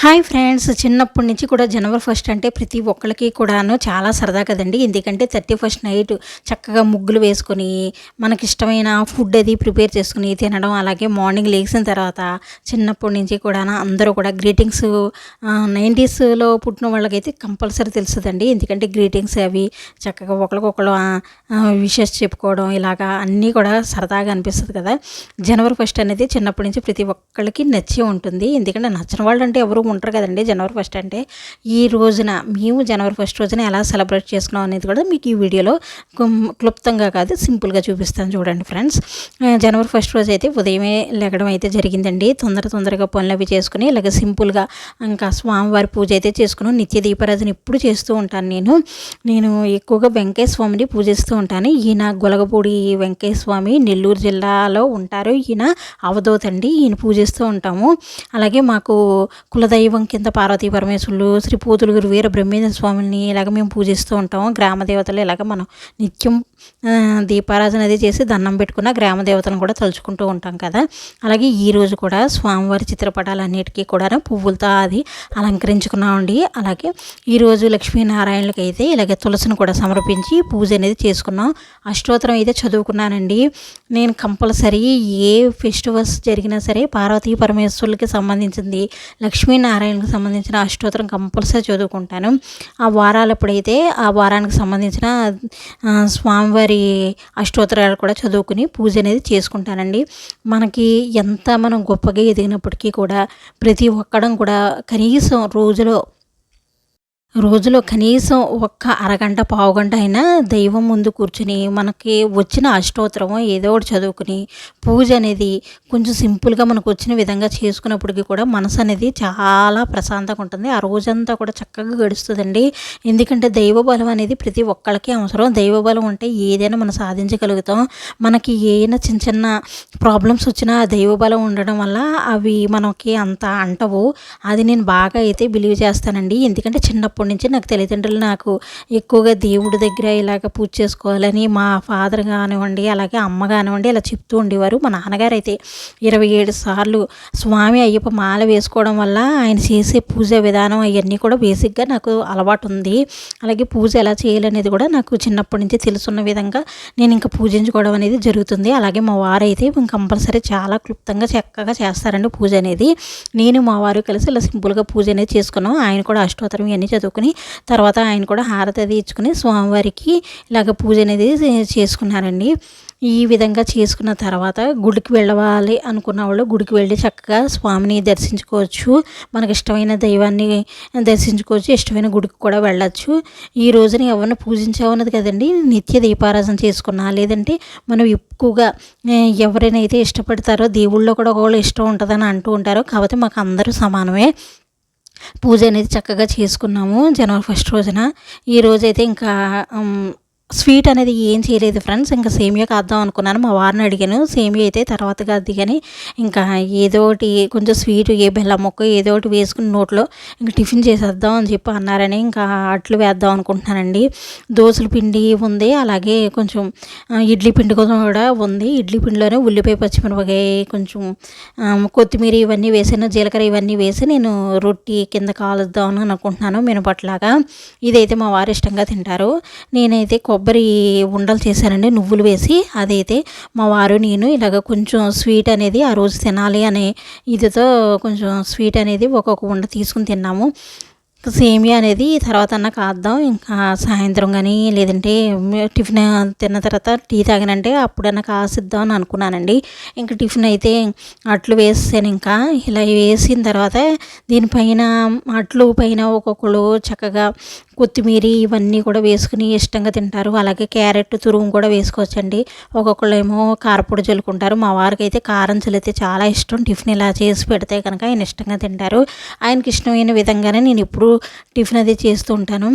Hi friends చిన్నప్పటి నుంచి కూడా జనవరి ఫస్ట్ అంటే ప్రతి ఒక్కరికి కూడాను చాలా సరదా కదండి. ఎందుకంటే థర్టీ ఫస్ట్ నైట్ చక్కగా ముగ్గులు వేసుకొని మనకి ఇష్టమైన ఫుడ్ అది ప్రిపేర్ చేసుకుని తినడం అలాగే మార్నింగ్ లేచిన తర్వాత చిన్నప్పటి నుంచి కూడా అందరూ కూడా గ్రీటింగ్స్ నైంటీస్లో పుట్టిన వాళ్ళకైతే కంపల్సరీ తెలుస్తుందండి ఎందుకంటే గ్రీటింగ్స్ అవి చక్కగా ఒకరికొకరు విషెస్ చెప్పుకోవడం ఇలాగా అన్నీ కూడా సరదాగా అనిపిస్తుంది కదా. జనవరి ఫస్ట్ అనేది చిన్నప్పటి నుంచి ప్రతి ఒక్కరికి నచ్చి ఉంటుంది. ఎందుకంటే నచ్చిన వాళ్ళు అంటే ఎవరు ఉంటారు కదండి జనవరి ఫస్ట్ అంటే. ఈ రోజున మేము జనవరి ఫస్ట్ రోజున ఎలా సెలబ్రేట్ చేసుకున్నాం అనేది కూడా మీకు ఈ వీడియోలో క్లుప్తంగా కాదు సింపుల్గా చూపిస్తాను చూడండి ఫ్రెండ్స్ జనవరి ఫస్ట్ రోజు అయితే ఉదయమే లెగడం అయితే జరిగిందండి. తొందర తొందరగా పనులు అవి చేసుకుని ఇలాగ సింపుల్గా ఇంకా స్వామివారి పూజ అయితే చేసుకుని నిత్య దీపారాధన ఇప్పుడు చేస్తూ ఉంటాను నేను. నేను ఎక్కువగా వెంకయ్య స్వామిని పూజిస్తూ ఉంటాను. ఈయన గొలగపూడి వెంకయ్య స్వామి నెల్లూరు జిల్లాలో ఉంటారు. ఈయన అవధూతండి. ఈయన పూజిస్తూ ఉంటాము. అలాగే మాకు కులదైవం దైవం కింద పార్వతీ పరమేశ్వరులు శ్రీ పోతులుగురు వీర బ్రహ్మేంద్ర స్వామిని ఇలాగ మేము పూజిస్తూ ఉంటాము గ్రామ దేవతలు ఇలాగ మనం నిత్యం దీపారాధన అది చేసి దండం పెట్టుకున్న గ్రామ దేవతలను కూడా తలుచుకుంటూ ఉంటాం కదా. అలాగే ఈరోజు కూడా స్వామివారి చిత్రపటాలన్నిటికీ కూడా పువ్వులతో అది అలంకరించుకున్నామండి. అలాగే ఈరోజు లక్ష్మీనారాయణలకి అయితే ఇలాగే తులసిని కూడా సమర్పించి పూజ అనేది చేసుకున్నాం. అష్టోత్తరం అయితే చదువుకున్నానండి. నేను కంపల్సరీ ఏ ఫెస్టివల్స్ జరిగినా సరే పార్వతీ పరమేశ్వరులకి సంబంధించింది నారాయణకు సంబంధించిన అష్టోత్తరం కంపల్సరీ చదువుకుంటాను. ఆ వారాలప్పుడైతే ఆ వారానికి సంబంధించిన స్వామివారి అష్టోత్తరాలు కూడా చదువుకుని పూజ అనేది చేసుకుంటానండి. మనకి ఎంత మనం గొప్పగా ఎదిగినప్పటికీ కూడా ప్రతి ఒక్కడం కూడా కనీసం రోజులో రోజులో కనీసం ఒక్క అరగంట పావుగంట అయినా దైవం ముందు కూర్చుని మనకి వచ్చిన అష్టోత్తరం ఏదో ఒకటి చదువుకుని పూజ అనేది కొంచెం సింపుల్గా మనకు వచ్చిన విధంగా చేసుకున్నప్పటికీ కూడా మనసు అనేది చాలా ప్రశాంతంగా ఉంటుంది. ఆ రోజంతా కూడా చక్కగా గడుస్తుందండి. ఎందుకంటే దైవ బలం అనేది ప్రతి ఒక్కళ్ళకి అవసరం. దైవ బలం ఉంటే ఏదైనా మనం సాధించగలుగుతాం. మనకి ఏదైనా చిన్న చిన్న ప్రాబ్లమ్స్ వచ్చినా ఆ దైవ బలం ఉండడం వల్ల అవి మనకి అంత అంటవు. అది నేను బాగా అయితే బిలీవ్ చేస్తానండి. ఎందుకంటే చిన్నప్పుడు చిన్నప్పటి నుంచి నాకు తల్లిదండ్రులు నాకు ఎక్కువగా దేవుడి దగ్గర ఇలాగ పూజ చేసుకోవాలని మా ఫాదర్ కానివ్వండి అలాగే అమ్మ కానివ్వండి ఇలా చెప్తూ ఉండేవారు. మా నాన్నగారు అయితే ఇరవై ఏడు సార్లు స్వామి అయ్యప్ప మాల వేసుకోవడం వల్ల ఆయన చేసే పూజ విధానం అవన్నీ కూడా బేసిక్గా నాకు అలవాటు ఉంది. అలాగే పూజ ఎలా చేయాలనేది కూడా నాకు చిన్నప్పటి నుంచి తెలుసున్న విధంగా నేను ఇంకా పూజించుకోవడం అనేది జరుగుతుంది. అలాగే మా వారు అయితే కంపల్సరీ చాలా క్లుప్తంగా చక్కగా చేస్తారండి పూజ అనేది. నేను మా వారు కలిసి ఇలా సింపుల్గా పూజ అనేది చేసుకున్నాం. ఆయన కూడా అష్టోత్తరం ఇవన్నీ చదువు చదువుకుని తర్వాత ఆయన కూడా హారతి అది ఇచ్చుకుని స్వామివారికి ఇలాగ పూజ అనేది చేసుకున్నారండి. ఈ విధంగా చేసుకున్న తర్వాత గుడికి వెళ్ళవాలి అనుకున్న వాళ్ళు గుడికి వెళ్ళి చక్కగా స్వామిని దర్శించుకోవచ్చు. మనకి ఇష్టమైన దైవాన్ని దర్శించుకోవచ్చు. ఇష్టమైన గుడికి కూడా వెళ్ళచ్చు. ఈ రోజున ఎవరిని పూజించామన్నది కదండి నిత్య దీపారాధన చేసుకున్నా లేదంటే మనం ఎక్కువగా ఎవరైనా అయితే ఇష్టపడతారో దేవుళ్ళో కూడా ఒకళ్ళు ఇష్టం ఉంటుందని అంటూ ఉంటారో కాకపోతే మాకు అందరూ సమానమే. పూజ అనేది చక్కగా చేసుకున్నాము జనవరి ఫస్ట్ రోజున. ఈ రోజైతే ఇంకా స్వీట్ అనేది ఏం చేయలేదు ఫ్రెండ్స్. ఇంకా సేమియా కాద్దాం అనుకున్నాను. మా వారిని అడిగాను. సేమియా అయితే తర్వాత కాదు కానీ ఇంకా ఏదో ఒకటి కొంచెం స్వీట్ ఏ బెల్లం మొక్క ఏదో ఒకటి వేసుకుని నోట్లో ఇంకా టిఫిన్ చేసేద్దాం అని చెప్పి అన్నారని ఇంకా అట్లు వేద్దాం అనుకుంటున్నానండి. దోశల పిండి ఉంది. అలాగే కొంచెం ఇడ్లీ పిండి కూడా ఉంది. ఇడ్లీ పిండిలోనే ఉల్లిపాయ పచ్చిమిరపకాయ కొంచెం కొత్తిమీర ఇవన్నీ వేసాను. జీలకర్ర ఇవన్నీ వేసి నేను రొట్టి కింద కాలుద్దాం అని అనుకుంటున్నాను. మినపట్లాగా. ఇదైతే మా వారు ఇష్టంగా తింటారు. నేనైతే కొబ్బరి ఉండలు చేశానండి నువ్వులు వేసి అదైతే మా వారు నేను ఇలాగ కొంచెం స్వీట్ అనేది ఆ రోజు తినాలి అనే ఇదితో కొంచెం స్వీట్ అనేది ఒక్కొక్క ఉండ తీసుకుని తిన్నాము. సేమియా అనేది తర్వాత అన్న కాద్దాం. ఇంకా సాయంత్రం కానీ లేదంటే టిఫిన్ తిన్న తర్వాత టీ తాగినంటే అప్పుడన్నా కాసిద్దాం అని అనుకున్నానండి. ఇంకా టిఫిన్ అయితే అట్లు వేసాను ఇంకా. ఇలా వేసిన తర్వాత దీనిపైన అట్లు పైన ఒక్కొక్కరు చక్కగా కొత్తిమీర ఇవన్నీ కూడా వేసుకుని ఇష్టంగా తింటారు. అలాగే క్యారెట్ తురుము కూడా వేసుకోవచ్చండి. ఒక్కొక్కళ్ళు ఏమో కారపొడి చల్లుకుంటారు. మా వారికి అయితే కారం చల్లితే చాలా ఇష్టం. టిఫిన్ ఇలా చేసి పెడితే కనుక ఆయన ఇష్టంగా తింటారు. ఆయనకి ఇష్టమైన విధంగానే నేను ఇప్పుడు టిఫిన్ అది చేస్తూ ఉంటాను.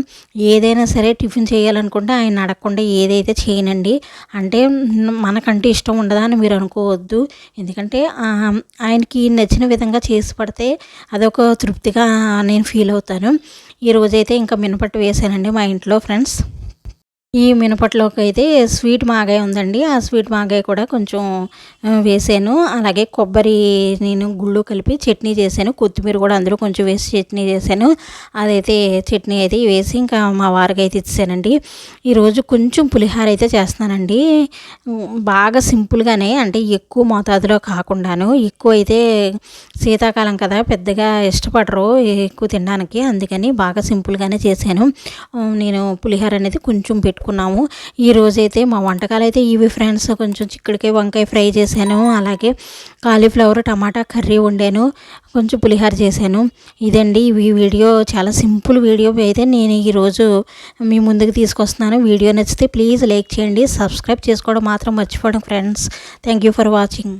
ఏదైనా సరే టిఫిన్ చేయాలనుకుంటే ఆయన అడగకుండా ఏదైతే చేయనండి. అంటే మనకంటే ఇష్టం ఉండదా అని మీరు అనుకోవద్దు. ఎందుకంటే ఆయనకి నచ్చిన విధంగా చేసి పడితే అదొక తృప్తిగా నేను ఫీల్ అవుతాను. ఈరోజైతే ఇంకా మినపట్టు వేసానండి మా ఇంట్లో ఫ్రెండ్స్. ఈ మినపట్లోకి అయితే స్వీట్ మాగాయ ఉందండి. ఆ స్వీట్ మాగాయ కూడా కొంచెం వేసాను. అలాగే కొబ్బరి నేను గుళ్ళు కలిపి చట్నీ చేశాను. కొత్తిమీర కూడా అందులో కొంచెం వేసి చట్నీ చేశాను. అదైతే చట్నీ అయితే వేసి ఇంకా మా వారికి అయితే ఇచ్చానండి ఈరోజు కొంచెం పులిహార అయితే చేస్తున్నానండి. బాగా సింపుల్గానే అంటే ఎక్కువ మోతాదులో కాకుండాను ఎక్కువ అయితే శీతాకాలం కదా పెద్దగా ఇష్టపడరు ఎక్కువ తినడానికి. అందుకని బాగా సింపుల్గానే చేశాను. నేను పులిహార అనేది కొంచెం పెట్టు పెట్టుకున్నాము ఈ రోజైతే మా వంటకాలు అయితే ఇవి ఫ్రెండ్స్. కొంచెం చిక్కుడికాయ వంకాయ ఫ్రై చేశాను. అలాగే కాలీఫ్లవర్ టమాటా కర్రీ వండాను. కొంచెం పులిహార చేశాను. ఇదండి ఈ వీడియో. చాలా సింపుల్ వీడియో. అయితే నేను ఈరోజు మీ ముందుకు తీసుకొస్తున్నాను. వీడియో నచ్చితే ప్లీజ్ లైక్ చేయండి. సబ్స్క్రైబ్ చేసుకోవడం మాత్రం మర్చిపోవడం friends. Thank you for watching.